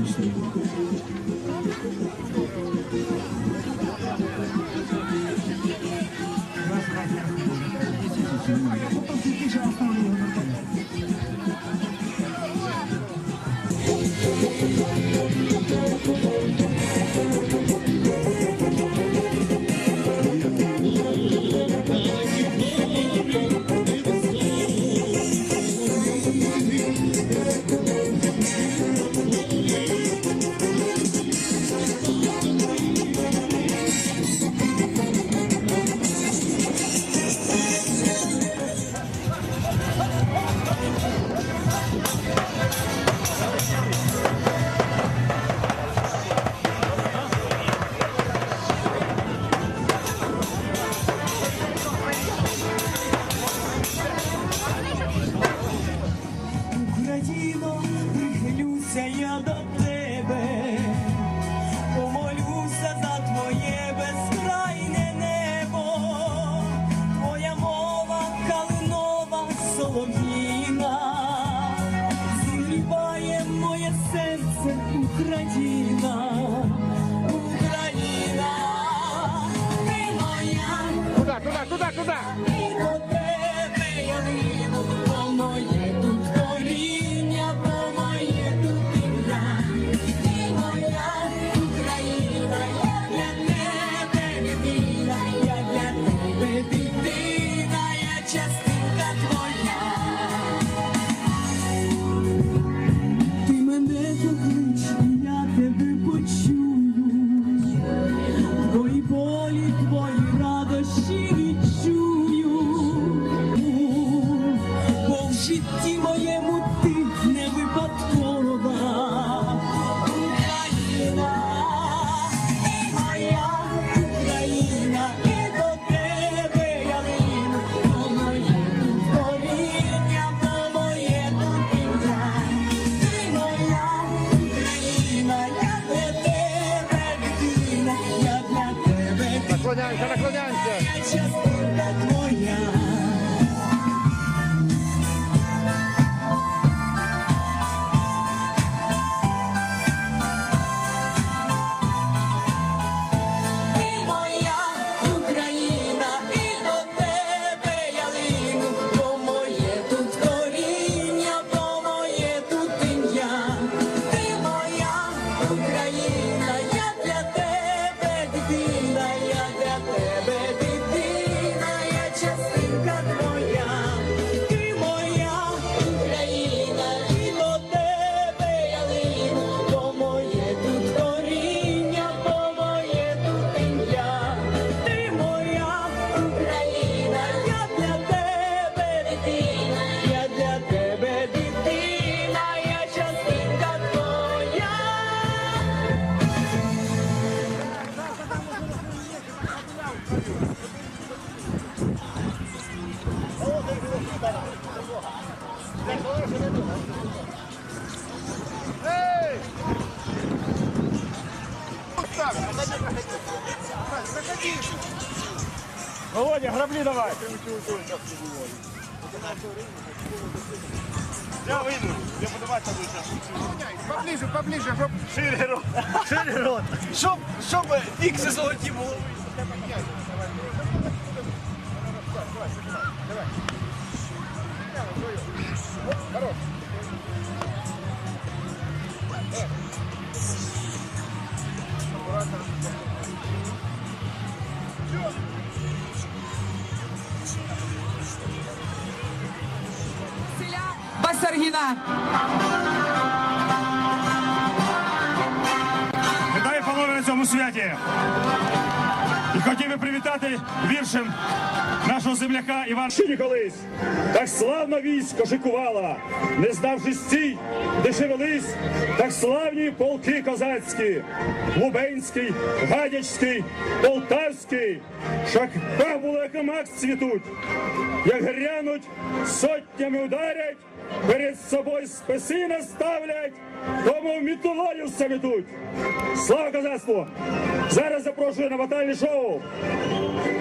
технічний. Україно, Україна, Україна, ти моя. Туда, туда, туда, туда! тебе Наклоняйся, наклоняйся! Володя, грабли давай! Я выйду, я подаваться буду сейчас. Поближе, поближе, чтоб шире рот. Шире рот. Чтоб, чтоб ікси золоті були. Василя Басаргіна. Вітаю, панове, на цьому святі. І хотів би привітати віршем нашого земляка Івана Шині колись. Так славно військо шикувала, не знавши стій, де шевелись, так славні полки козацькі, Лубенський, Гадячський, Полтавський, шак були, як мак цвітуть, як грянуть, сотнями ударять, перед собою списи наставлять, тому в мітулою все метуть. Слава козацтву! Зараз запрошую на батальне шоу ハハハハ!